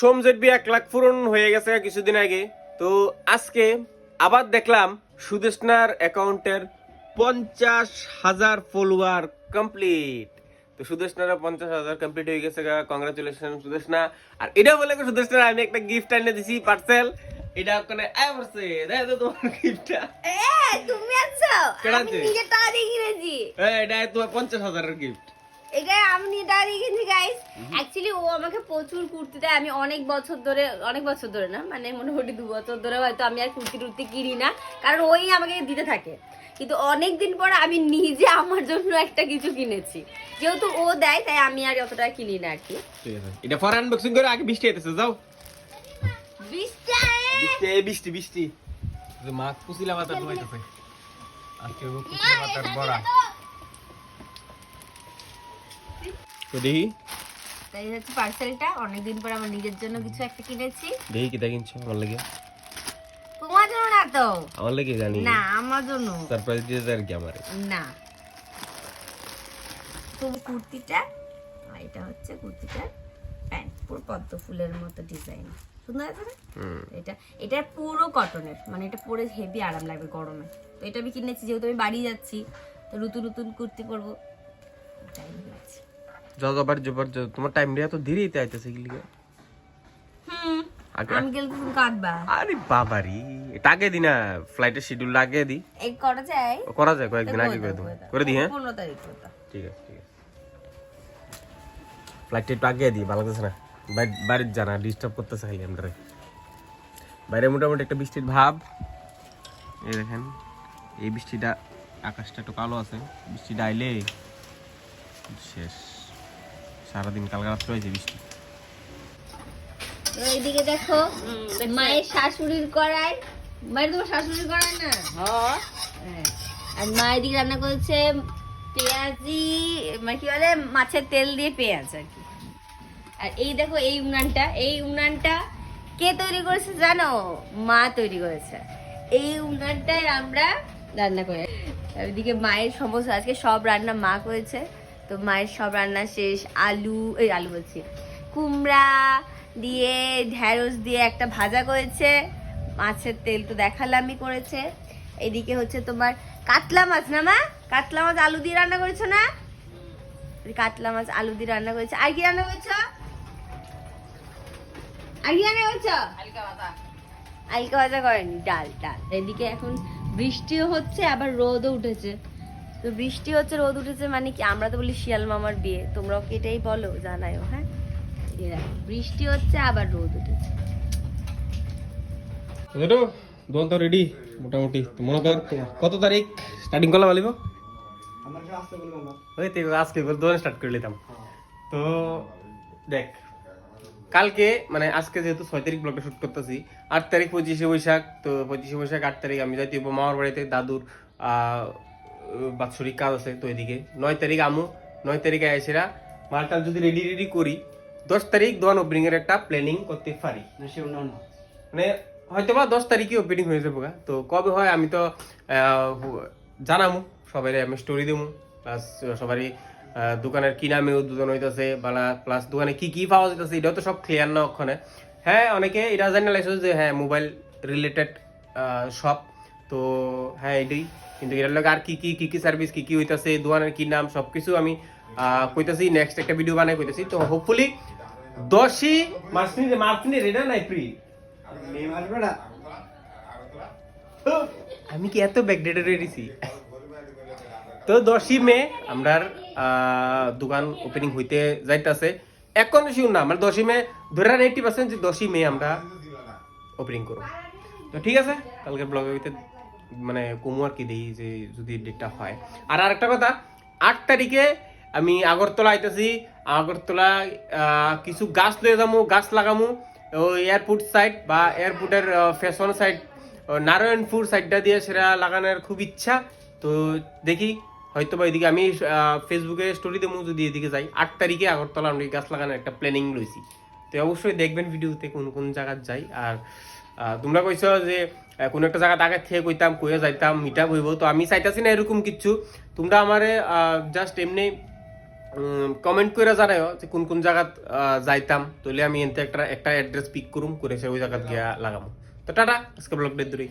সোমজেটবি এক লাখ পূরণ হয়ে গেছে কিছুদিন আগে। তো আজকে আবার দেখলাম সুদেশনার অ্যাকাউন্টের পঞ্চাশ হাজার ফলোয়ার কমপ্লিট তো সুদেশনারা পঞ্চাশ হাজার কমপ্লিট হয়ে গেছে কংগ্রাচুলেশন সুদেশনা আর এটা বলে সুদেশনা আমি একটা গিফট এনে দিছি পার্সেল এটা ওখানে আয় দেখো তো তোমার গিফটটা এ তুমি আছো? আমি? নিজে টাকা দিয়ে কিনেছি। এটা তোমার পঞ্চাশ হাজারের গিফট এটা আমি টাকা দিয়ে গাইস অ্যাকচুয়ালি ও আমাকে প্রচুর কুর্তি দেয়। আমি অনেক বছর ধরে অনেক বছর ধরে না মানে মোটামুটি দু বছর ধরে হয়তো আমি আর কুর্তি টুর্তি কিনি না কারণ ওই আমাকে দিতে থাকে। কিন্তু অনেক দিন পর আমি নিজে আমার জন্য একটা কিছু কিনেছি। যেহেতু ও দেয় তাই আমি আর অতটা কিনি না আর কি। এটা ফর আনবক্সিং করে আগে বৃষ্টি আইতেছে যাও। বৃষ্টি বৃষ্টি বৃষ্টি মা কুচিলা পাতা ধোয়াইতেছে আজকে ও কুচিলা পাতার বড়া। তো দেখি তাই হচ্ছে পার্সেলটা অনেকদিন পর আমার নিজের জন্য কিছু একটা কিনেছি। দেখি কি কিনছো আমার লাগে। তোমার জন্য না তো? আমার লাগে জানি। না আমার জন্য। সারপ্রাইজ দিয়ে আর কি আমার। না। তুমি কুর্তিটা আর এটা হচ্ছে কুর্তিটার প্যান্ট পুরো পদ্ম ফুলের মতো ডিজাইন সুন্দর আছে না? এটা এটা পুরো কটনের মানে এটা পরে হেভি আরাম লাগবে গরমে। তো এটা আমি কিনেছি যেহেতু আমি বাড়ি যাচ্ছি তো নতুন নতুন কুর্তি পরবো। তাই নিয়েছি। যাও যাবার যাবার তোমার টাইম রে এত আইতেছে কি লিগে? আমি গেলে তো তুমি কাঁদবা। আরে বাবারি এটা আগে দি না ফ্লাইটের শিডিউল আগে দি। এই করা যায়? করা যায় কয়েকদিন আগে করে দেবো করে হ্যাঁ? পনেরো তারিখ করে ঠিক আছে ঠিক আছে। ফ্লাইটটা একটু আগে দিই ভালো লাগতেছে না? বাড়ি- বাড়ির জানা ডিস্টার্ব করতেছে খালি আমরা। বাইরে মোটামুটি একটা বৃষ্টির ভাব। এই দেখেন এই বৃষ্টিটা আকাশটা একটু কালো আছে। বৃষ্টিটা আইলে শেষ। সারাদিন কালকে রাত্রে হয়েছে বৃষ্টি এইদিকে দেখো মায়ের শাশুড়ির কড়াই। মায়ের তোমার শাশুড়ির কড়াই না? হ্যাঁ। আর মা এদিকে রান্না করেছে পেঁয়াজি মানে কি বলে মাছের তেল দিয়ে পেঁয়াজ আর কি। আর এই দেখো এই উনানটা এই উনানটা কে তৈরি করেছে জানো? মা তৈরি করেছে। এই উনানটায় আমরা রান্না করি। ওইদিকে মায়ের সমস্ত আজকে সব রান্না মা করেছে। তো মায়ের সব রান্না শেষ আলু এই আলু বলছি কুমড়া দিয়ে ঢ্যাঁড়স দিয়ে একটা ভাজা করেছে মাছের তেল তো দেখালামই করেছে। এদিকে হচ্ছে তোমার কাতলা মাছ না মা? কাতলা মাছ আলু দিয়ে রান্না করেছ না? কাতলা মাছ আলু দিয়ে রান্না করেছে। আর কি রান্না করেছ? আর কি রান্না করেছ? আলকা ভাজা করেনি ডাল ডাল। এদিকে এখন বৃষ্টিও হচ্ছে আবার রোদও উঠেছে। তো বৃষ্টি হচ্ছে রোদ উঠেছে মানে কি? আমরা তো বলি শিয়াল মামার বিয়ে। তোমরাও কি এটাই বলো? জানাইও হ্যাঁ? বৃষ্টি হচ্ছে আবার রোদ উঠেছে। তো দোকান তো রেডি মোটামুটি। মনে কর কত তারিখ? স্টার্টিং করলাম আলিব ওই আজকে দোকান স্টার্ট করে নিতাম। তো দেখ কালকে মানে আজকে যেহেতু ছয় তারিখ ব্লগটা শুট করতেছি আট তারিখ পঁচিশে বৈশাখ তো পঁচিশে বৈশাখ আট তারিখ আমি যাইতে মামার বাড়িতে দাদুর আহ, বাৎসরিক কাজ আছে তো এদিকে। নয় তারিখ আমু, নয় তারিখে আইসেরা মালটাল যদি রেডি রেডি করি, দশ তারিখ দোকান ওপেনিং এর একটা প্ল্যানিং করতে পারি। মানে হয়তো বা দশ তারিখে ওপেনিং হয়ে যাব। তো কবে হয় আমি তো জানামু সবাই আমি স্টোরি দেবো প্লাস সবারই দোকানের কি নামে উদ্বোধন হইতেছে, বালা প্লাস দোকানে কি কি পাওয়া যাইতেছে, এটাও তো সব ক্লিয়ার না ওখানে। হ্যাঁ অনেকে এটা জানি লাগছে যে হ্যাঁ মোবাইল রিলেটেড শপ তো হ্যাঁ এটাই। কিন্তু এটার লগে আর কি কি কি কি সার্ভিস কি কি হইতাছে দোকানের কি নাম সবকিছু আমি কইতাছি নেক্সট একটা ভিডিও বানাই কইতাছি। তো হোপফুলি দশই মার্চ মার্চ রেডা নাই প্রি আমি কি এত ব্যাকডেটেড রেডিছি তো দশই মে আমরা দোকান ওপেনিং হইতে যাইতাছে। এখন শিউর না মানে দশই মে ধরে এইটি পার্সেন্ট যে দশই মে আমরা ওপেনিং করব। তো ঠিক আছে কালকে ব্লগে হইতে মানে কমু আর কি দিই যে যদি ডেটটা হয়। আর আরেকটা কথা, আট তারিখে আমি আগরতলা আইতেছি, আগরতলা কিছু গাছ লয়ে যাব গাছ লাগামু এয়ারপোর্ট সাইড বা এয়ারপোর্টের ফ্যাশন সাইড নারায়ণপুর সাইডটা দিয়ে সেটা লাগানোর খুব ইচ্ছা। তো দেখি হয়তো বা এদিকে আমি ফেসবুকে স্টোরি দেবো যদি এদিকে যাই। আট তারিখে আগরতলা আমি গাছ লাগানোর একটা প্ল্যানিং রয়েছি তো অবশ্যই দেখবেন ভিডিওতে কোন কোন জায়গায় যাই। আর তোমরা কইছো যে কোনো একটা জায়গা আগে থেকে কইতাম, কইয়া যাইতাম মিটা হইব তো আমি চাইতাছি না এরকম কিছু তোমরা আমারে জাস্ট এমনি কমেন্ট করে জানাইও যে কোন কোন জায়গাত যাইতাম। তাহলে আমি এনতে একটা একটা অ্যাড্রেস পিক করুম করে সে ওই জায়গাত গিয়া লাগাম। তো টাটা, আজকে ব্লগটা দূরে